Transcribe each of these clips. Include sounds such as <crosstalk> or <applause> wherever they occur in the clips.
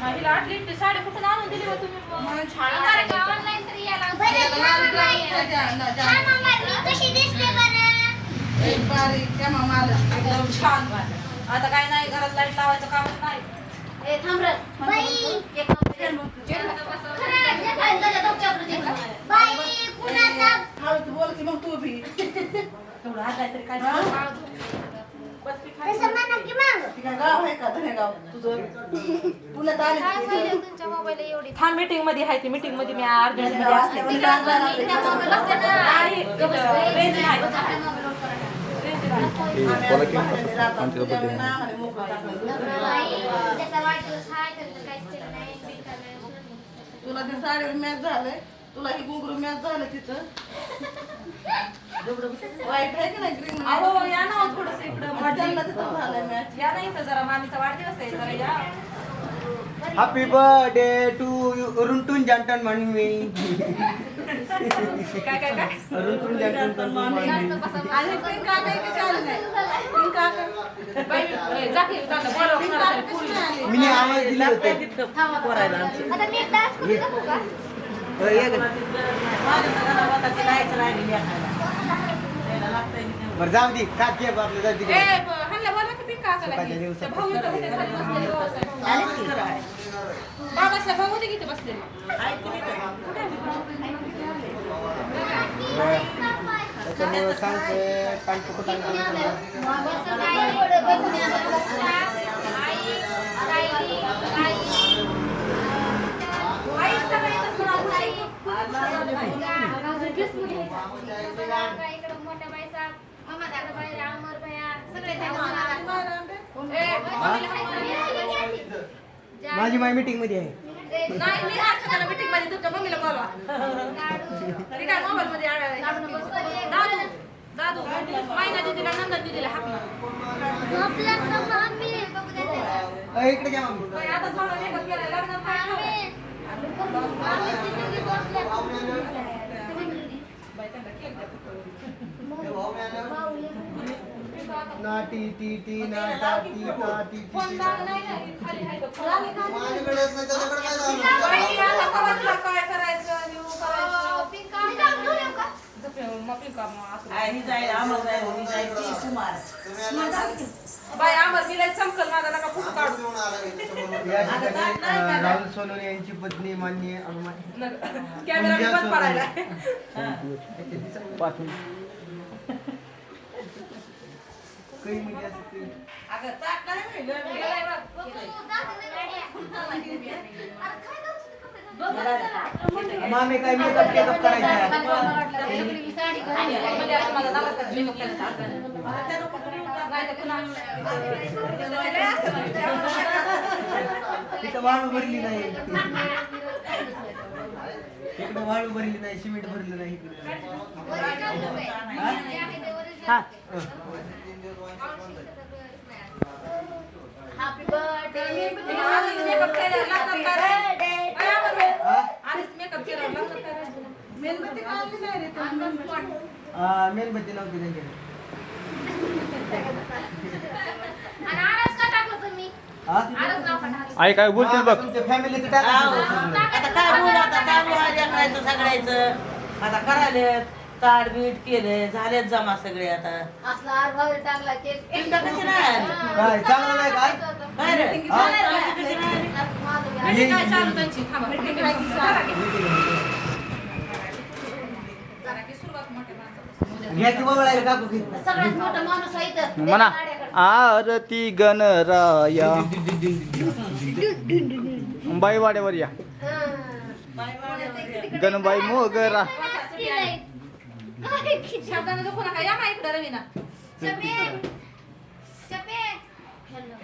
माझी लाट लिहिली साडी कुठून आणून दिली बा तुम्ही? म्हणून छान एकदम छान आता काय नाही घरात लाइट लावायचं कामच नाही. बोल की मग तू बी. तेवढं हात तरी काय हा? की आहे का? थांब मीटिंगमध्ये आहे ती. मीटिंगमध्ये मी अर्जंटमध्ये असते. नाही. तुला ते साडीवर मॅच झालंय तुला ही घुंगरू मॅच झालं तिथं? वाईट आहे की नाही ग्रीन अहो या ना थोडस इकडं त्यांना तिथं झालंय मॅच या नाही तर जरा मामीचा वाढदिवस आहे जरा या. हॅपी बर्थडे टू रुंटून जंटन म्हणून मी. काय काय काय? रुंटून जंटन म्हणून आणि नाही. मी आवाज दिला होता. बरं जाऊ दे काकी आहे आपलं जाऊ दे सकाळच्या. दिवसात खाली बसलेले, भाऊसाहेब. बाबासाहेब भाऊ होते की इथे बसलेले त्याच्यामुळं सांगतोय कानपुक आई सगळे येतच ना, आपण आई. ए, माझी माय मीटिंगमध्ये आहे. नाही मी आज सकाळी मीटिंगमध्ये तुमच्या मम्मीला बोलवा ती काय मोबाईल मध्ये दादू दादू मायना दिदीला नंदन दिदीला हाक इकडे घ्या बाई, आता मेकअप लग्नात काय ठेवलंय? बाई, त्यांना फक्त. नाटी टी टी नाटा टी टा टी टी फोन टी. लावला नाही. माझ्याकडे येत त्याच्याकडे काय काय करायचं लिहू करायचं? जाईल. आम्हाला मी चमकल माझा नका फोटो काढू. <laughs> या ठिकाणी अं, राहुल सोनवणे यांची पत्नी मान्य <laughs> कॅमेरा बंद पडायला. पाठवून काही म्हणजे असं काही अगं ताक नाही. मामे काय मेकअप टेकअप करायचा म्हणजे असं माझा नवरा मेकअप करायचा नाही तर पुन्हा तिथं वाळू भरली नाही इकडे वाळू भरली नाही सिमेंट भरलं नाही इकडे हा हा? मेणबत्ती काढली नाही रे तुम्ही. हा, मेणबत्ती नव्हती त्यांच्याकडे? आई काय बोलतील बघ. तुमच्या फॅमिलीचं टाकायचं आता काय बोल आता आहे लेकरायचं सगळ्याचं. आता करायले ताड बीट केले झालेत जमा सगळे आता पिंका कशी नाही आली? काय चांगलं नाही काय काय रे? हा? पिंका कशी नाही आली? म्हणजे काय चालू त्यांची थांबा. करा की. करा की सुरुवात मोठ्या माणसापासून. घ्या की वळायला काकू की. सगळ्यात मोठा माणूस आहे इथं. म्हणा आरती गणराया बाई वाड्यावर या गणबाई मोगरा शब्दानं नको नका. या ना इकडं रवीना.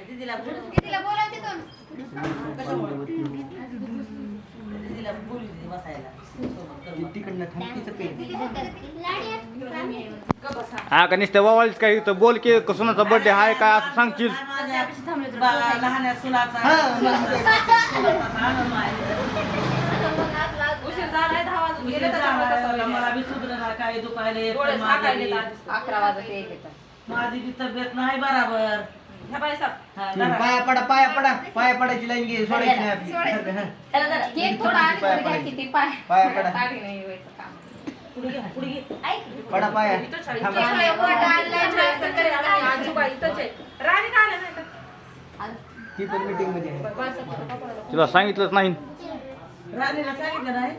दीदीला बोल. दीदीला बोलू दे बसायला. तिकडनं थांबतीचं पेन गप बसा. हा का नुसतं वावाळीच काय इथं बोल की सुनाचा बर्थडे हाय काय असं सांगशील. उशीर झालाय दहा वाजून गेले मला सुधरणार काय दुखायले डोळे झाकायले माझी आधीच. अकरा वाजता एक येतात माझी बी तब्येत नाही बराबर ह्या बाई साप. हा, धरा. पाया पडा पाया पडा पाया पडायची लाईन घे सोडायची नाही आपली सारखं, हा. त्याला धरा. केक थोडा आणि पाया वर घ्या पडायची. किती पाय पाया पडा ताटी नाही व्हायचं काम. पुढे घे, पुढे घे. पडा पाया. थांबा. वर आजोबा इथंच आहे. राणी का आल्या नाही? ती पण मीटिंगमध्ये आहे. बस, बस. तुला सांगितलंच नाही राणीला सांगितलं नाही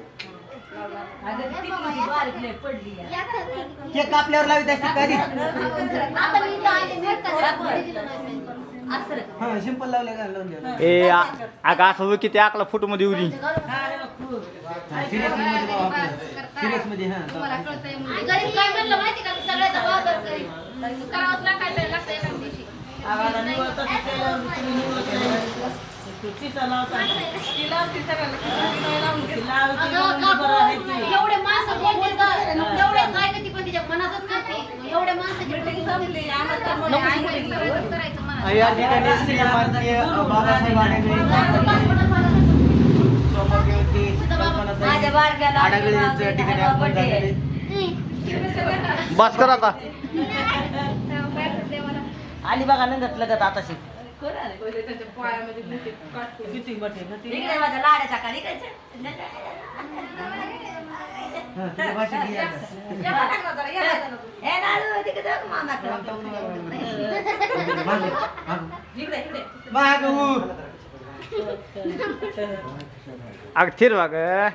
केक कापल्यावर लावित असते कधी. हा सिंपल लावल्या का? लावून द्या. ए आ- अगं असं होय की ते आकला फुटमध्ये उरी हा. सिरियसमध्ये आपलं. सिरियस हा करावंच लागतं एका दिवशी तुम्ही निवडत तिचा लावता. एवढे माणसं का? एवढे काय कधी पण तिच्या मनातच करते. एवढे तर करायचं, मनात. या ठिकाणी श्रीमाननीय बाबासाहेब आडगळे सौभाग्यवती कल्पनाताई माझ्या बारक्या आडगळे यांच्या ठिकाणी आपण झालेले <laughs> बस कर आता आली बघा नंदत पहिले त्यांच्या पायामध्ये मोठे. किती बटे इकडे काढ हा, तुझ्या भाषेत. हे. इकडे हो. अग थिर वाग हा,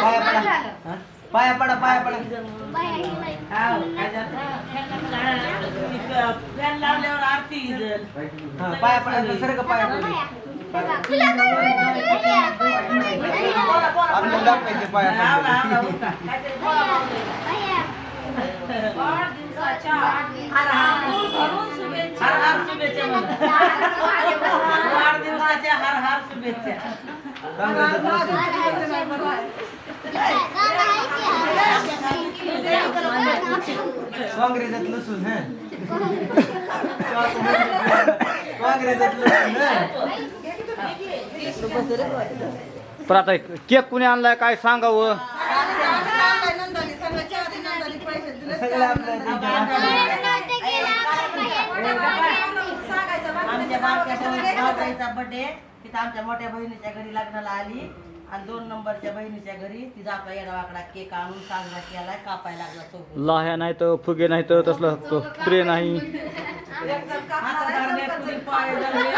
पाया पडा. हा, पाया पडा पाया पडा फॅन लावल्यावर आरती. हा, पाया पडा सर का पाया. वाढदिवसाच्या. हर हर शुभेच्छा काँग्रेसात लसूण काँग्रेसात लसूण पण आता केक कुणी आणलाय काय सांगावं? आमच्या बर्थडे तिथं आमच्या मोठ्या बहिणीच्या घरी लग्नाला आली. आणि दोन नंबरच्या बहिणीच्या घरी तिचा आपला येडा वाकडा केक आणून साजरा केलाय कापायला लागला सोबत लाह्या नाही तर फुगे नाही तर तसलं प्रे नाही हातात धरले, कुणी पाय धरले,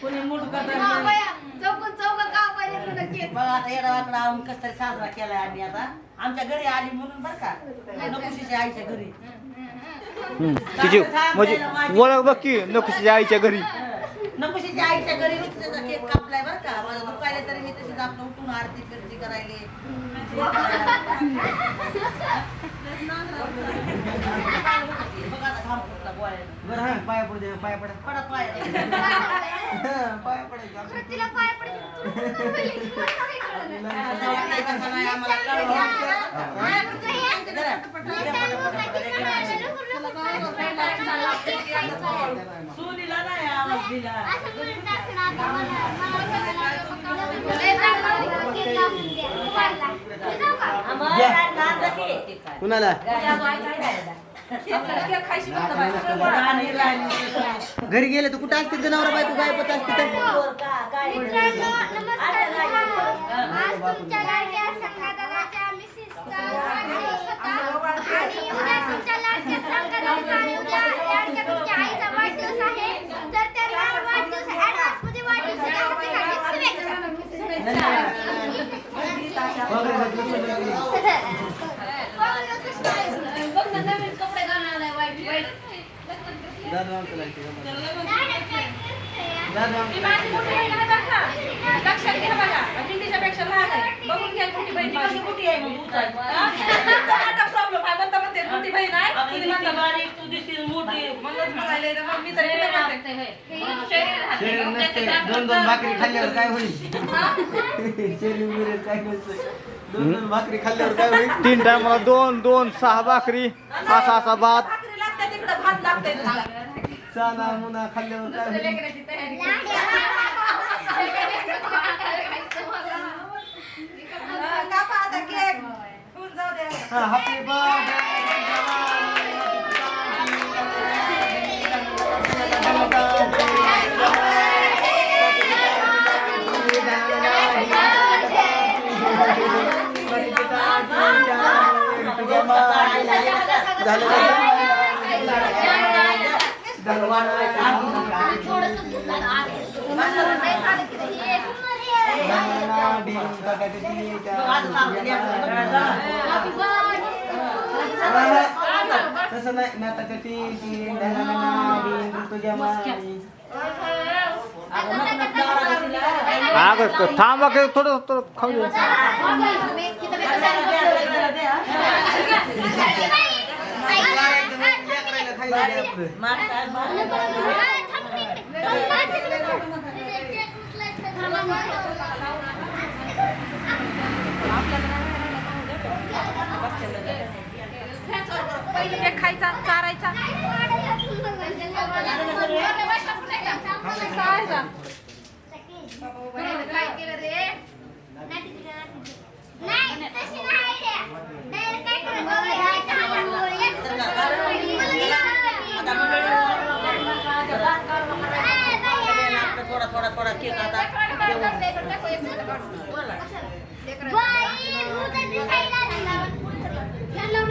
कुणी मुडकं धरले. चौकून चौकं का पाहिजे तुला केक? बघ आता आणून कस तरी साजरा केलाय आम्ही आता आमच्या घरी आली म्हणून बरं का नकुशीच्या आईच्या घरी हम्म. तिची म्हणजे ओळख बघ की नकुशीच्या आईच्या घरी नकुशीच्या आईच्या घरी त्याचा केक कापलाय बरं का. मला दुखायला तरी मी तशीच आपलं उठून आरती फिरती करायले. बघ आता घाम फुटला गोळ्यानं. बरं हा पाया पडू दे पाया पडा. पडा पाय. हा, पाया पडायचं तिला पाय पडले, नाही. आम्हाला. सुनीला नाही आवाज दिला कुणाला? घरी गेले तर कुठं असते जनावर बायको? गायबच असते तर? आणि उद्या तुमच्या लाडक्या संघादाराचा आणि उद्या लाडक्या तुमच्या आईचा वाढदिवस आहे तर त्यांना वाढदिवस ऍडव्हान्स मध्ये वाढदिवसाच्या हार्दिक शुभेच्छा बघ ना नवीन कपडे घालून आलाय वाईट वाईट दादा आमचं लागते दादा माझी मोठी बहीण आहे बरं का? लक्षात घ्या बघा. आणि तिच्यापेक्षा लहान आहे. बघून घ्या मोठी बहीण. ती कशी कुठे आहे मग उचाल? हा? आता बारीक, तू दिसशील मोठी. म्हणूनच म्हणायले तर मग मी तर इकडे म्हणते. शरीर नसते. दोन दोन भाकरी खाल्ल्यावर काय होईल? <laughs> शरीर बिरीर काय नसतं. दोन दोन भाकरी खाल्ल्यावर काय होईल? तीन टायमाला दोन दोन सहा भाकरी असा असा भात. भाकरी लागते तिकडं भात लागते नुसता. चाना मुना खाल्ल्यावर काय होईल? लेकराची तयारी हा, कापा आता केक. होऊन जाऊ द्या. हॅपी बर्थडे तसं नाही डिंग, तुझ्या थांबा थोडं थोडं खाऊ दे. खायचा चारायचा काय केलं रे नाही के दादा बाई मुझे दिसाइला लागला